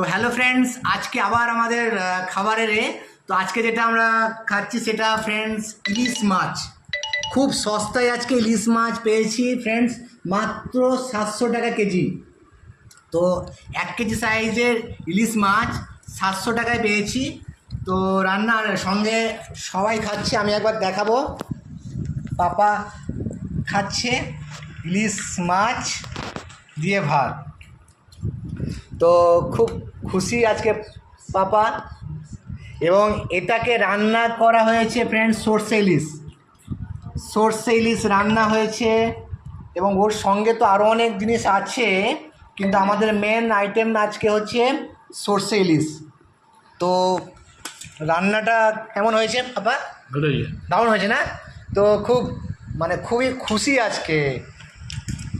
তো hello friends আজকে আবার আমাদের খাবারের তো আজকে যেটা আমরা খাচ্ছি সেটা ফ্রেন্ডস ইলিশ মাছ। খুব সস্তায় আজকে ইলিশ মাছ পেয়েছি ফ্রেন্ডস মাত্র সাতশো টাকা কেজি। তো এক কেজি সাইজের ইলিশ মাছ সাতশো টাকায় পেয়েছি। তো রান্নার সঙ্গে সবাই খাচ্ছে, আমি একবার দেখাবো। পাপা খাচ্ছে ইলিশ মাছ দিয়ে ভাত। তো খুব খুশি আজকে পাপা। এবং এটাকে রান্না করা হয়েছে ফ্রেন্ড সর্ষে ইলিশ। সর্ষে ইলিশ রান্না হয়েছে এবং ওর সঙ্গে তো আরও অনেক জিনিস আছে কিন্তু আমাদের মেন আইটেম আজকে হচ্ছে সর্ষে ইলিশ। তো রান্নাটা কেমন হয়েছে পাপা? দারুণ হয়েছে না? তো খুব মানে খুবই খুশি আজকে।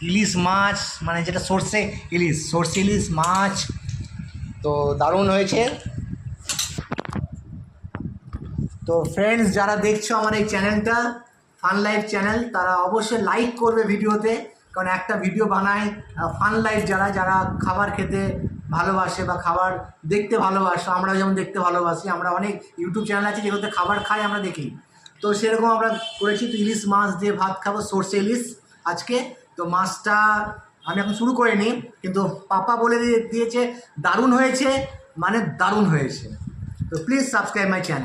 ইলিশ মাছ মানে যেটা সর্ষে ইলিশ সর্ষে ইলিশ মাছ। তো দারুণ হয়েছে। তো ফ্রেন্ডস যারা দেখছ আমার এই চ্যানেলটা ফান লাইফ চ্যানেল তারা অবশ্যই লাইক করবে ভিডিওতে, কারণ একটা ভিডিও বানায় ফান লাইফ যারা যারা খাবার খেতে ভালোবাসে বা খাবার দেখতে ভালোবাসে, আমরা যেমন দেখতে ভালোবাসি, আমরা অনেক ইউটিউব চ্যানেল আছে যেগুলোতে খাবার খাই, আমরা দেখি। তো সেরকম আমরা করেছি, তো ইলিশ মাছ দিয়ে ভাত খাব, সর্ষে ইলিশ। আজকে তো মাছটা আমি এখন শুরু করিনি, কিন্তু পাপা বলে দিয়ে- দিয়েছে, দারুণ হয়েছে মানে দারুণ হয়েছে। তো প্লিজ সাবস্ক্রাইব মাই চ্যানেল